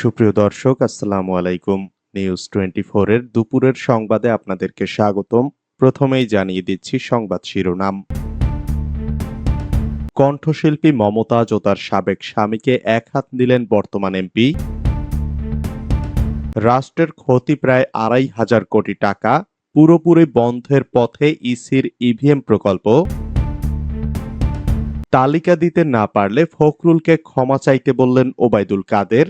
সুপ্রিয় দর্শক, আসসালামু আলাইকুম। নিউজ টোয়েন্টি এর দুপুরের সংবাদে আপনাদেরকে স্বাগতম। প্রথমেই জানিয়ে দিচ্ছি সংবাদ শিরোনাম। কণ্ঠশিল্পী মমতাজ ও তার সাবেক স্বামীকে এক হাত নিলেন বর্তমান এমপি। রাষ্ট্রের ক্ষতি প্রায় আড়াই হাজার কোটি টাকা, পুরোপুরি বন্ধের পথে ইসির ইভিএম প্রকল্প। তালিকা দিতে না পারলে ফখরুলকে ক্ষমা চাইতে বললেন ওবায়দুল কাদের।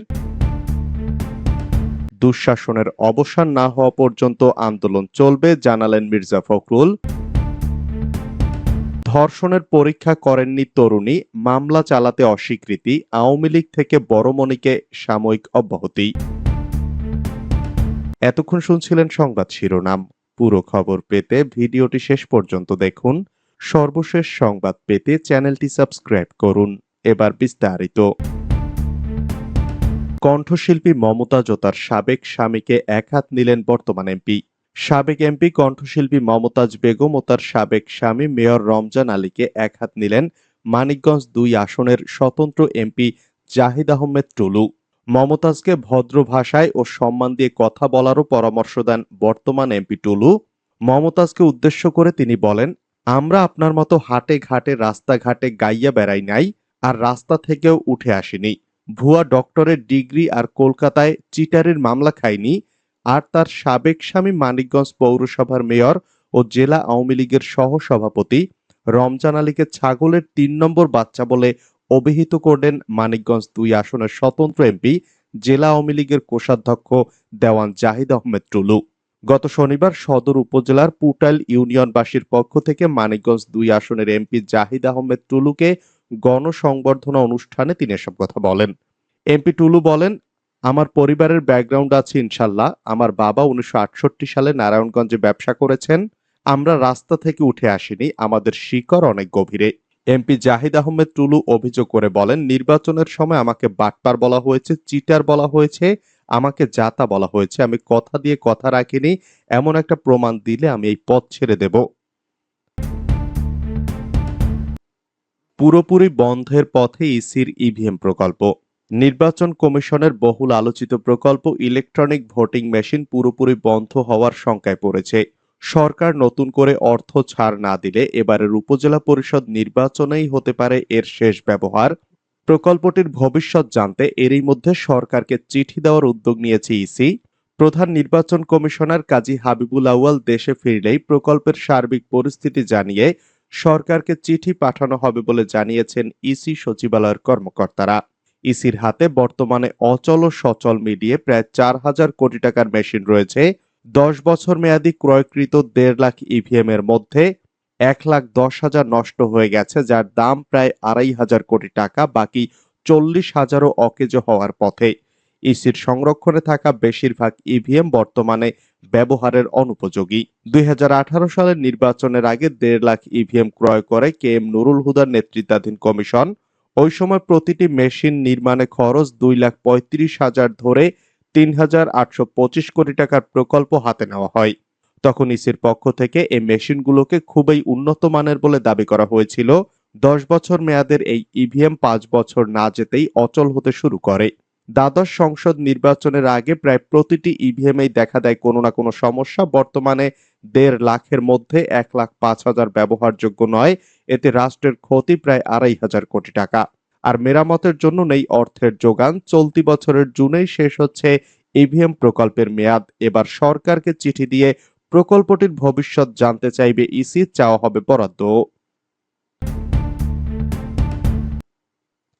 দুঃশাসনের অবসান না হওয়া পর্যন্ত আন্দোলন চলবে, জানালেন মির্জা ফখরুল। ধর্ষণের পরীক্ষা করেননি তরুণী, মামলা চালাতে অস্বীকৃতি, আওয়ামী লীগ থেকে বড়মণিকে সাময়িক অব্যাহতি। এতক্ষণ শুনছিলেন সংবাদ শিরোনাম। পুরো খবর পেতে ভিডিওটি শেষ পর্যন্ত দেখুন। সর্বশেষ সংবাদ পেতে চ্যানেলটি সাবস্ক্রাইব করুন। এবার বিস্তারিত। কণ্ঠশিল্পী মমতাজ ও তার সাবেক স্বামীকে এক হাত নিলেন বর্তমান এমপি। সাবেক এমপি কণ্ঠশিল্পী মমতাজ বেগম ও তার সাবেক স্বামী মেয়র রমজান আলীকে এক হাত নিলেন মানিকগঞ্জ দুই আসনের স্বতন্ত্র এমপি জাহিদ আহমেদ টুলু। মমতাজকে ভদ্র ভাষায় ও সম্মান দিয়ে কথা বলারও পরামর্শ দেন বর্তমান এমপি টুলু। মমতাজকে উদ্দেশ্য করে তিনি বলেন, আমরা আপনার মতো হাটে ঘাটে রাস্তাঘাটে গাইয়া বেড়াই নাই আর রাস্তা থেকেও উঠে আসিনি। ভুয়া ডক্টরের ডিগ্রি আর কলকাতায় চিটারের মামলা খায়নি আর তার সাবেক স্বামী মানিকগঞ্জ পৌরসভার মেয়র ও জেলা আওয়ামী লীগের সহ সভাপতি রমজান আলীকে ছাগলের তিন নম্বর বাচ্চা বলে অভিহিত করলেন মানিকগঞ্জ দুই আসনের স্বতন্ত্র এমপি, জেলা আওয়ামী লীগের কোষাধ্যক্ষ দেওয়ান জাহিদ আহমেদ টুলু। গত শনিবার সদর উপজেলার পুটাইল ইউনিয়নবাসীর পক্ষ থেকে মানিকগঞ্জ দুই আসনের এমপি জাহিদ আহমেদ টুলুকে গণসংবর্ধনা অনুষ্ঠানে তিনি এসব কথা বলেন। এমপি টুলু বলেন, আমার পরিবারের ব্যাকগ্রাউন্ড আছে ইনশাল্লাহ। আমার বাবা উনিশশো আটষট্টি সালে নারায়ণগঞ্জে ব্যবসা করেছেন। আমরা রাস্তা থেকে উঠে আসিনি। আমাদের শিকড় অনেক গভীরে। এমপি জাহিদ আহমেদ টুলু অভিযোগ করে বলেন, নির্বাচনের সময় আমাকে বাটপার বলা হয়েছে, চিটার বলা হয়েছে, আমাকে যাতা বলা হয়েছে। আমি কথা দিয়ে কথা রাখিনি। এমন একটা প্রমাণ দিলে আমি এই পথ ছেড়ে দেব। পুরোপুরি বন্ধের পথে ইসির ইভিএম প্রকল্প। নির্বাচন কমিশনের বহুল আলোচিত প্রকল্প ইলেকট্রনিক ভোটিং মেশিন পুরোপুরি বন্ধ হওয়ার শঙ্কায় পড়েছে। সরকার নতুন করে অর্থ ছাড় না দিলে এবারের উপজেলা পরিষদ নির্বাচনেই হতে পারে এর শেষ ব্যবহার। প্রকল্পটির ভবিষ্যৎ জানতে এরই মধ্যে সরকারকে চিঠি দেওয়ার উদ্যোগ নিয়েছে ইসি। প্রধান নির্বাচন কমিশনার কাজী হাবিবুল আউয়াল দেশে ফিরলেই প্রকল্পের সার্বিক পরিস্থিতি জানিয়ে সরকারকে চিঠি পাঠানো হবে বলে জানিয়েছেন ইসি সচিবালয়ের কর্মকর্তারা। ইসির হাতে বর্তমানে অচল ও সচল মিলিয়ে প্রায় চার হাজার কোটি টাকার মেশিন রয়েছে। দশ বছর মেয়াদী ক্রয়কৃত দেড় লাখ ইভিএম এর মধ্যে এক লাখ দশ হাজার নষ্ট হয়ে গেছে, যার দাম প্রায় আড়াই হাজার কোটি টাকা, বাকি চল্লিশ হাজারও অকেজ হওয়ার পথে। ইসির সংরক্ষণে থাকা বেশিরভাগ ইভিএম বর্তমানে ব্যবহারের অনুপযোগী। দুই হাজার আঠারো সালের নির্বাচনের আগে দেড় লাখ ইভিএম ক্রয় করে কে এম নুরুল হুদার নেতৃত্বাধীন কমিশন। ওই সময় প্রতিটি মেশিন নির্মাণে খরচ দুই লাখ পঁয়ত্রিশ হাজার ধরে তিন হাজার আটশো পঁচিশ কোটি টাকার প্রকল্প হাতে নেওয়া হয়। তখন ইসির পক্ষ থেকে এই মেশিনগুলোকে খুবই উন্নত মানের বলে দাবি করা হয়েছিল। দশ বছর মেয়াদের এই ইভিএম পাঁচ বছর না যেতেই অচল হতে শুরু করে। দ্বাদশ সংসদ নির্বাচনের আগে প্রায় প্রতিটি ইভিএমেই দেখা দেয় কোনো না কোনো সমস্যা। বর্তমানে দেড় লাখের মধ্যে এক লাখ পাঁচ হাজার ব্যবহারযোগ্য নয়। এতে রাষ্ট্রের ক্ষতি প্রায় আড়াই হাজার কোটি টাকা। আর মেরামতের জন্য নেই অর্থের যোগান। চলতি বছরের জুনেই শেষ হচ্ছে ইভিএম প্রকল্পের মেয়াদ। এবার সরকারকে চিঠি দিয়ে প্রকল্পটির ভবিষ্যৎ জানতে চাইবে ইসি। চাওয়া হবে বরাদ্দ।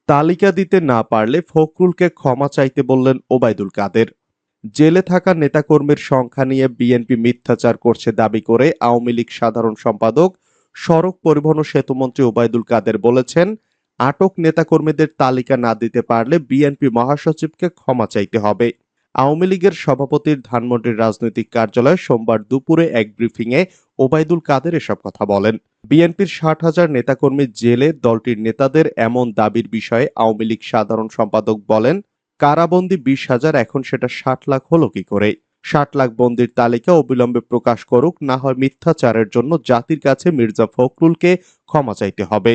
তালিকা দিতে না পারলে ফখরুলকে ক্ষমা চাইতে বললেন ওবায়দুল কাদের। জেলে থাকা নেতাকর্মীর সংখ্যা নিয়ে বিএনপি মিথ্যাচার করছে দাবি করে আওয়ামী লীগ সাধারণ সম্পাদক সড়ক পরিবহন ও সেতুমন্ত্রী ওবায়দুল কাদের বলেছেন, আটক নেতাকর্মীদের তালিকা না দিতে পারলে বিএনপি মহাসচিবকে ক্ষমা চাইতে হবে। আওয়ামী লীগের সভাপতির ধানমন্ডির রাজনৈতিক কার্যালয়ে সোমবার দুপুরে এক ব্রিফিংয়ে ওবায়দুল কাদের এসব কথা বলেন। বিএনপির ষাট হাজার নেতাকর্মী জেলে দলটির নেতাদের এমন দাবির বিষয়ে আওয়ামী লীগ সাধারণ সম্পাদক বলেন, কারাবন্দি বিশ হাজার, এখন সেটা ষাট লাখ হলো কি করে? ষাট লাখ বন্দির তালিকা অবিলম্বে প্রকাশ করুক, না হয় মিথ্যাচারের জন্য জাতির কাছে মির্জা ফখরুলকে ক্ষমা চাইতে হবে।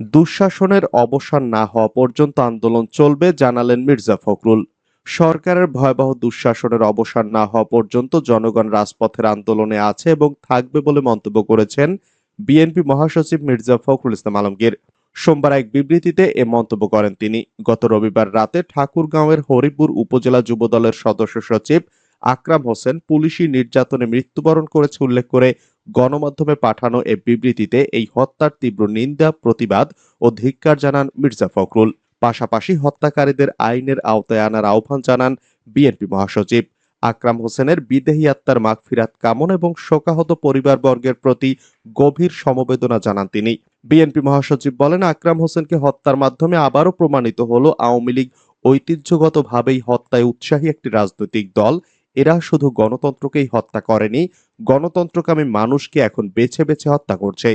দুঃশাসনের অবসান না হওয়া পর্যন্ত আন্দোলন চলবে, জানালেন মির্জা ফখরুল। সরকারের ভয়াবহ দুঃশাসনের অবসান না হওয়া পর্যন্ত জনগণ রাজপথের আন্দোলনে আছে এবং থাকবে বলে মন্তব্য করেছেন বিএনপি মহাসচিব মির্জা ফখরুল ইসলাম আলমগীর। সোমবার এক বিবৃতিতে এ মন্তব্য করেন তিনি। গত রবিবার রাতে ঠাকুরগাঁওয়ের হরিপুর উপজেলা যুবদলের সদস্য সচিব আকরাম হোসেন পুলিশি নির্যাতনে মৃত্যুবরণ করেছে উল্লেখ করে গণমাধ্যমে পাঠানো এ বিবৃতিতে এই হত্যার তীব্র নিন্দা, প্রতিবাদ ও ধিক্কার জানান মির্জা ফখরুল। পাশাপাশি হত্যাকারীদের আইনের আওতায় আনার আহ্বান জানান বিএনপি মহাসচিব। আকরাম হোসেনের বিদেহী আত্মার মাগফিরাত কামন এবং শোকাহত পরিবারবর্গের প্রতি গভীর সমবেদনা জানান তিনি। বিএনপি মহাসচিব বলেন, আকরাম হোসেনকে হত্যার মাধ্যমে আবারও প্রমাণিত হলো আওয়ামী লীগ ঐতিহ্যগতভাবেই হত্যায় উৎসাহী একটি রাজনৈতিক দল এরা শুধু গণতন্ত্রকেই হত্যা করেনি, গণতন্ত্রকামী মানুষকে এখন বেছে বেছে হত্যা করছে।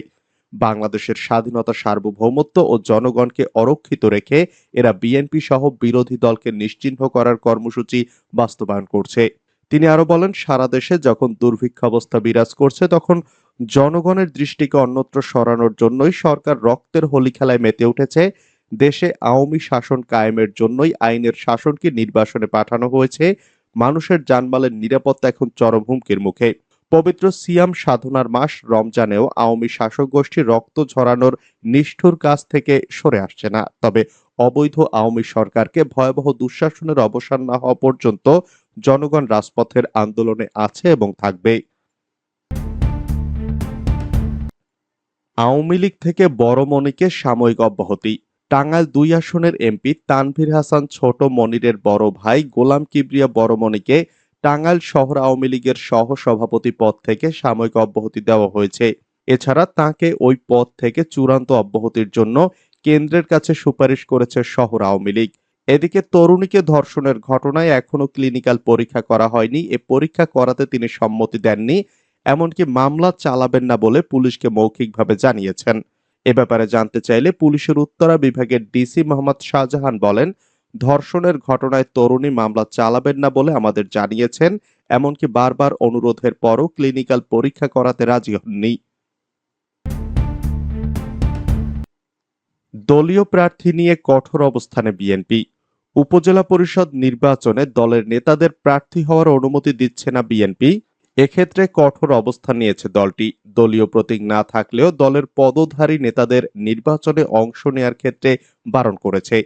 বাংলাদেশের স্বাধীনতা সার্বভৌমত্ব ও জনগণকে অরক্ষিত রেখে এরা বিএনপি সহ বিরোধী দলকে নিশ্চিহ্ন করার কর্মসূচি বাস্তবায়ন করছে। তিনি আরও বলেন, সারা দেশে যখন দুর্ভিক্ষ অবস্থা বিরাজ করছে, তখন জনগণের দৃষ্টিকে অন্যত্র সরানোর জন্যই সরকার রক্তের হোলি খেলায় মেতে উঠেছে। দেশে আওয়ামী শাসন কায়েমের জন্যই আইনের শাসনকে নির্বাসনে পাঠানো হয়েছে। মানুষের জানমালের নিরাপত্তা এখন চরম হুমকির মুখে। পবিত্র সিয়াম সাধনার মাস রমজানেও আওয়ামী শাসক গোষ্ঠী রক্ত ঝরানোর নিষ্ঠুর কাজ থেকে সরে আসছে না। তবে অবৈধ আওয়ামী সরকারকে ভয়াবহ দুঃশাসনের অবসান না হওয়া পর্যন্ত জনগণ রাজপথের আন্দোলনে আছে এবং থাকবে আওয়ামী লীগ থেকে বড় মনিকে সাময়িক অব্যাহতি। টাঙ্গাইল দুই আসনের এমপি তানভীর হাসান, ছোট মনিরের বড় ভাই গোলাম কিবরিয়া বড়মণিকে টাঙ্গাইল শহর আওয়ামী লীগের সহ সভাপতি পদ থেকে সাময়িক অব্যাহতি দেওয়া হয়েছে। এছাড়া তাকে ওই পদ থেকে চূড়ান্ত অব্যাহতির জন্য কেন্দ্রের কাছে সুপারিশ করেছে শহর আওয়ামী লীগ। এদিকে তরুণীকে ধর্ষণের ঘটনায় এখনও ক্লিনিক্যাল পরীক্ষা করা হয়নি। এ পরীক্ষা করাতে তিনি সম্মতি দেননি, এমনকি মামলা চালাবেন না বলে পুলিশকে মৌখিকভাবে জানিয়েছেন। এ ব্যাপারে জানতে চাইলে পুলিশের উত্তরা বিভাগের ডিসি মোহাম্মদ শাহজাহান বলেন, ধর্ষণের ঘটনায় তরুণী মামলা চালাবেন না বলে আমাদের জানিয়েছেন, এমনকি বারবার অনুরোধের পরও ক্লিনিক্যাল পরীক্ষা করাতে রাজি হননি। দলীয় প্রার্থী নিয়ে কঠোর অবস্থানে বিএনপি। উপজেলা পরিষদ নির্বাচনে দলের নেতাদের প্রার্থী হওয়ার অনুমতি দিচ্ছে না বিএনপি। এক্ষেত্রে কঠোর অবস্থান নিয়েছে দলটি। দলীয় প্রতীক না থাকলেও দলের পদধারী নেতাদের নির্বাচনে অংশ নেয়ার ক্ষেত্রে বারণ করেছে।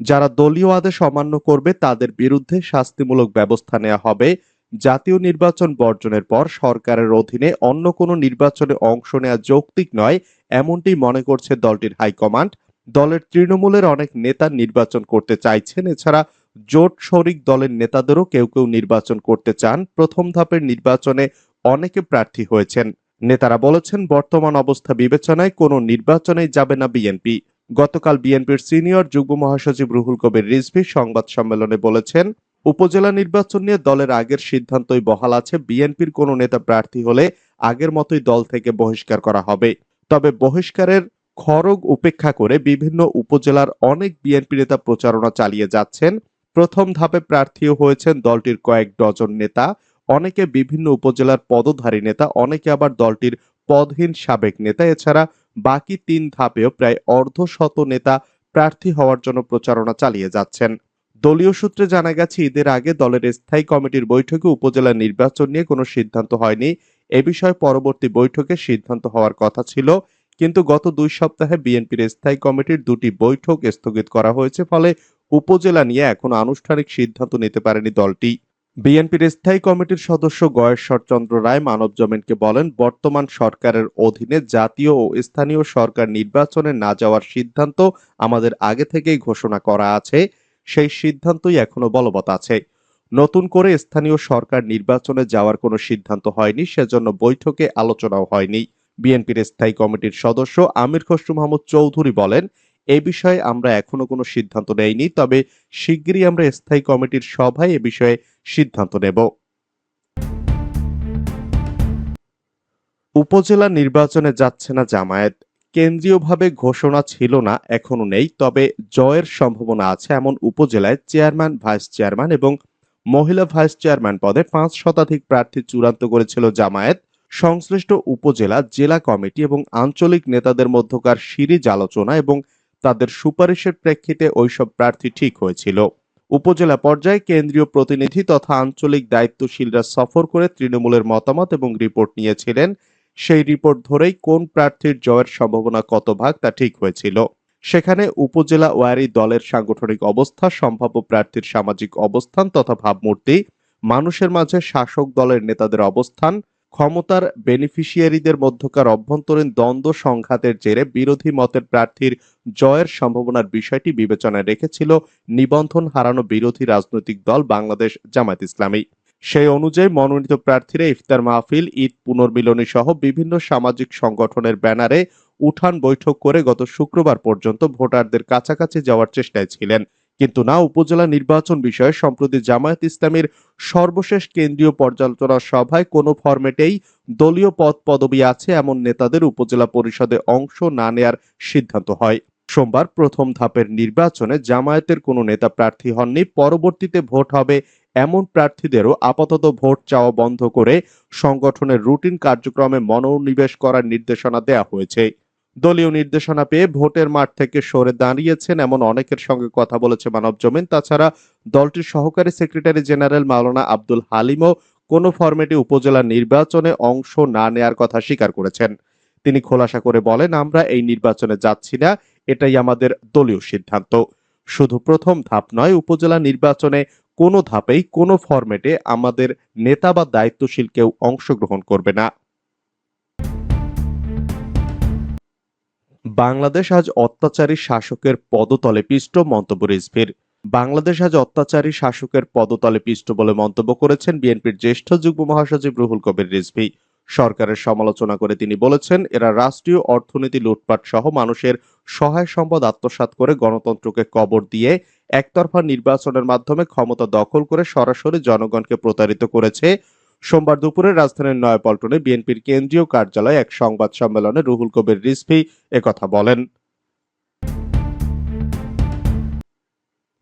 যারা দলীয় আদেশ অমান্য করবে, তাদের বিরুদ্ধে শাস্তিমূলক ব্যবস্থা নেওয়া হবে। জাতীয় নির্বাচন বর্জনের পর সরকারের অধীনে অন্য কোনো নির্বাচনে অংশ নেওয়া যৌক্তিক নয়, এমনটি মনে করছে দলটির হাইকমান্ড। দলের তৃণমূলের অনেক নেতা নির্বাচন করতে চাইছেন, এছাড়া জোট শরিক দলের নেতাদেরও কেউ কেউ নির্বাচন করতে চান। প্রথম ধাপের নির্বাচনে অনেকে প্রার্থী হয়েছেন। নেতারা বলেছেন, বর্তমান অবস্থা বিবেচনায় কোনো নির্বাচনেই যাবে না বিএনপি। গতকাল বিএনপির সিনিয়র যুগ্ম মহাসচিব রুহুল কবির রিজভি সংবাদ সম্মেলনে বলেছেন, উপজেলা নির্বাচন নিয়ে দলের আগের সিদ্ধান্তই বহাল আছে। বিএনপির কোনো নেতা প্রার্থী হলে আগের মতোই দল থেকে বহিষ্কার করা হবে। তবে বহিষ্কারের খড়গ উপেক্ষা করে বিভিন্ন উপজেলার অনেক বিএনপি নেতা প্রচারণা চালিয়ে যাচ্ছেন। প্রথম ধাপে প্রার্থীও হয়েছেন দলটির কয়েক ডজন নেতা, অনেকে বিভিন্ন উপজেলার পদধারী নেতা, অনেকে আবার দলটির পদহীন সাবেক নেতা। এছাড়া বাকি তিন ধাপেও প্রায় অর্ধশত নেতা প্রার্থী হওয়ার জন্য প্রচারণা চালিয়ে যাচ্ছেন। দলীয় সূত্রে জানা গেছে, ঈদের আগে দলের স্থায়ী কমিটির বৈঠকে উপজেলা নির্বাচন নিয়ে কোনো সিদ্ধান্ত হয়নি। এ বিষয়ে পরবর্তী বৈঠকে সিদ্ধান্ত হওয়ার কথা ছিল, কিন্তু গত দুই সপ্তাহে বিএনপির স্থায়ী কমিটির দুটি বৈঠক স্থগিত করা হয়েছে, ফলে উপজেলা নিয়ে এখনও আনুষ্ঠানিক সিদ্ধান্ত নিতে পারেনি দলটি। বিএনপির স্থায়ী কমিটির সদস্য গয়েশ্বর চন্দ্র রায় মানব জমিনকে বলেন, বর্তমান সরকারের অধীনে জাতীয় ও স্থানীয় সরকার নির্বাচনে না যাওয়ার সিদ্ধান্ত আমাদের আগে থেকেই ঘোষণা করা আছে। সেই সিদ্ধান্তই এখনও বলবৎ আছে। নতুন করে স্থানীয় সরকার নির্বাচনে যাওয়ার কোনো সিদ্ধান্ত হয়নি, সেজন্য বৈঠকে আলোচনাও হয়নি। বিএনপির স্থায়ী কমিটির সদস্য আমির খসরু মাহমুদ চৌধুরী বলেন এ বিষয়ে আমরা এখনও কোনো সিদ্ধান্ত নেইনি, তবে শিগগিরই আমরা স্থায়ী কমিটির সভায় এ বিষয়ে সিদ্ধান্ত নেব। উপজেলা নির্বাচনে যাচ্ছে না জামায়াত। কেন্দ্রীয়ভাবে ঘোষণা ছিল না, এখনও নেই, তবে জয়ের সম্ভাবনা আছে এমন উপজেলায় চেয়ারম্যান, ভাইস চেয়ারম্যান এবং মহিলা ভাইস চেয়ারম্যান পদে পাঁচ শতাধিক প্রার্থী চূড়ান্ত করেছিল জামায়াত। সংশ্লিষ্ট উপজেলা, জেলা কমিটি এবং আঞ্চলিক নেতাদের মধ্যকার সিরিজ আলোচনা এবং তাদের সুপারিশের প্রেক্ষিতে ওইসব প্রার্থী ঠিক হয়েছিল। উপজেলা পর্যায়ে কেন্দ্রীয় প্রতিনিধি তথা আঞ্চলিক দায়িত্বশীলরা সফর করে তৃণমূলের মতামত এবং রিপোর্ট নিয়েছিলেন। সেই রিপোর্ট ধরেই কোন প্রার্থীর জয়ের সম্ভাবনা কত ভাগ তা ঠিক হয়েছিল। সেখানে উপজেলা ওয়ারি দলের সাংগঠনিক অবস্থা, সম্ভাব্য প্রার্থীর সামাজিক অবস্থান তথা ভাবমূর্তি, মানুষের মাঝে শাসক দলের নেতাদের অবস্থান ক্ষমতার বেনিফিশিয়ারিদের মধ্যকার অভ্যন্তরীণ দ্বন্দ্ব সংঘাতের জেরে বিরোধী মতের প্রার্থীর জয়ের সম্ভাবনার বিষয়টি বিবেচনায় রেখেছিল নিবন্ধন হারানো বিরোধী রাজনৈতিক দল বাংলাদেশ জামায়াত ইসলামী। সেই অনুযায়ী মনোনীত প্রার্থীরা ইফতার মাহফিল, ঈদ পুনর্মিলনী সহ বিভিন্ন সামাজিক সংগঠনের ব্যানারে উঠান বৈঠক করে গত শুক্রবার পর্যন্ত ভোটারদের কাছাকাছি যাওয়ার চেষ্টায় ছিলেন। কিন্তু না উপজেলা নির্বাচন বিষয়ে সম্প্রতি জামায়াত ইসলামের সর্বশেষ কেন্দ্রীয় পর্যালোচনা সভায় কোনো ফরম্যাটেই দলীয় পদ পদবি আছে এমন নেতাদের উপজেলা পরিষদে অংশ না নেয়ার সিদ্ধান্ত হয়। সোমবার প্রথম ধাপের নির্বাচনে জামায়াতের কোনো নেতা প্রার্থী হননি, পরবর্তীতে ভোট হবে এমন প্রার্থীদেরও আপাতত ভোট চাওয়া বন্ধ করে সংগঠনের রুটিন কার্যক্রমে মনোনিবেশ করার নির্দেশনা দেওয়া হয়েছে। দলীয় নির্দেশনা পেয়ে ভোটের মাঠ থেকে সরে দাঁড়িয়েছেন এমন অনেকের সঙ্গে কথা বলেছে মানব জমিন। তাছাড়া দলটির সহকারী সেক্রেটারি জেনারেল মাওলানা আব্দুল হালিমও কোনো ফরম্যাটে উপজেলা নির্বাচনে অংশ না নেয়ার কথা স্বীকার করেছেন। তিনি খোলাসা করে বলেন, আমরা এই নির্বাচনে যাচ্ছি না, এটাই আমাদের দলীয় সিদ্ধান্ত। শুধু প্রথম ধাপ নয়, উপজেলা নির্বাচনে কোনো ধাপেই কোনো ফরম্যাটে আমাদের নেতা বা দায়িত্বশীল কেউ অংশগ্রহণ করবে না। বাংলাদেশ আজ অত্যাচারী শাসকের পদতলে পিষ্ট, মন্তব্য রিজভির। বাংলাদেশ আজ অত্যাচারী শাসকের পদতলে পিষ্ট বলে মন্তব্য করেছেন বিএনপির জ্যেষ্ঠ যুগ্ম মহাসচিব রুহুল কবির রিজভি। সরকারের সমালোচনা করে তিনি বলেছেন, এরা রাষ্ট্রীয় অর্থনীতি লুটপাট সহ মানুষের সহায় সম্পদ আত্মসাৎ করে গণতন্ত্রকে কবর দিয়ে একতরফা নির্বাচনের মাধ্যমে ক্ষমতা দখল করে সরাসরি জনগণকে প্রতারিত করেছে সোমবার দুপুরে রাজধানীর নয়াপল্টনে বিএনপির কেন্দ্রীয় কার্যালয়ে এক সংবাদ সম্মেলনে রুহুল কবির রিজভি একথা বলেন।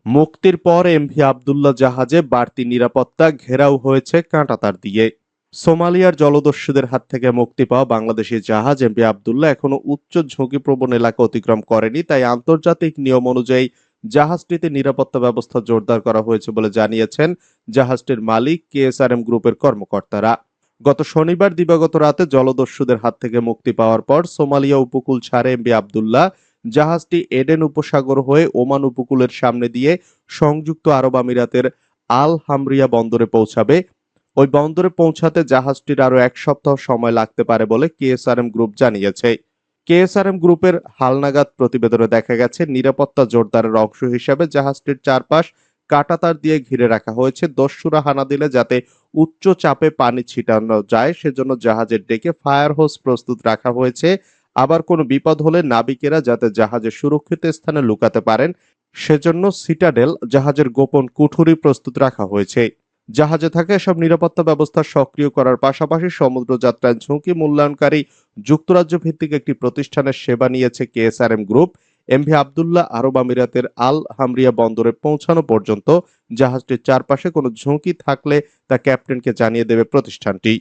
মুক্তির পর এমভি আবদুল্লাহ জাহাজে বাড়তি নিরাপত্তা ঘেরাও হয়েছে কাঁটাতার দিয়ে। সোমালিয়ার জলদস্যুদের হাত থেকে মুক্তি পাওয়া বাংলাদেশি জাহাজ এমভি আবদুল্লাহ এখনও উচ্চ ঝুঁকিপ্রবণ এলাকা অতিক্রম করেনি, তাই আন্তর্জাতিক নিয়ম অনুযায়ী জাহাজটিতে নিরাপত্তা ব্যবস্থা জোরদার করা হয়েছে বলে জানিয়েছেন জাহাজটির মালিক কেএসআরএম গ্রুপের কর্মকর্তারা। গত শনিবার দিবাগত রাতে জলদস্যুদের হাত থেকে মুক্তি পাওয়ার পর সোমালিয়া উপকূল ছাড়ে এমবি আবদুল্লাহ। জাহাজটি এডেন উপসাগর হয়ে ওমান উপকূলের সামনে দিয়ে সংযুক্ত আরব আমিরাতের আল হামরিয়া বন্দরে পৌঁছাবে। ওই বন্দরে পৌঁছাতে জাহাজটির আরও এক সপ্তাহ সময় লাগতে পারে বলে কেএসআরএম গ্রুপ জানিয়েছে। কেএসআরএম গ্রুপের হালনাগাদ প্রতিবেদনে দেখা গেছে, নিরাপত্তা জোরদারের অংশ হিসেবে জাহাজটির চারপাশ কাটাতার দিয়ে ঘিরে রাখা হয়েছে। দস্যুরা হানা দিলে যাতে উচ্চ চাপে পানি ছিটানো যায়, সেজন্য জাহাজের ডেকে ফায়ার হোস প্রস্তুত রাখা হয়েছে। আবার কোনো বিপদ হলে নাবিকেরা যাতে জাহাজের সুরক্ষিত স্থানে লুকাতে পারেন, সেজন্য সিটাডেল জাহাজের গোপন কুঠুরি প্রস্তুত রাখা হয়েছে। জাহাজে থাকা, এসব নিরাপত্তা ব্যবস্থা সক্রিয় করার পাশাপাশি সমুদ্র যাত্রায় ঝুঁকি মূল্যায়নকারী যুক্তরাজ্য ভিত্তিক একটি প্রতিষ্ঠানের সেবা নিয়েছে KSRM group. M MV Abdullah আরব আমিরাতের আল হামরিয়া বন্দরে পৌঁছানো পর্যন্ত জাহাজটির চারপাশে কোনো ঝুঁকি থাকলে তা ক্যাপ্টেনকে জানিয়ে দেবে প্রতিষ্ঠানটি।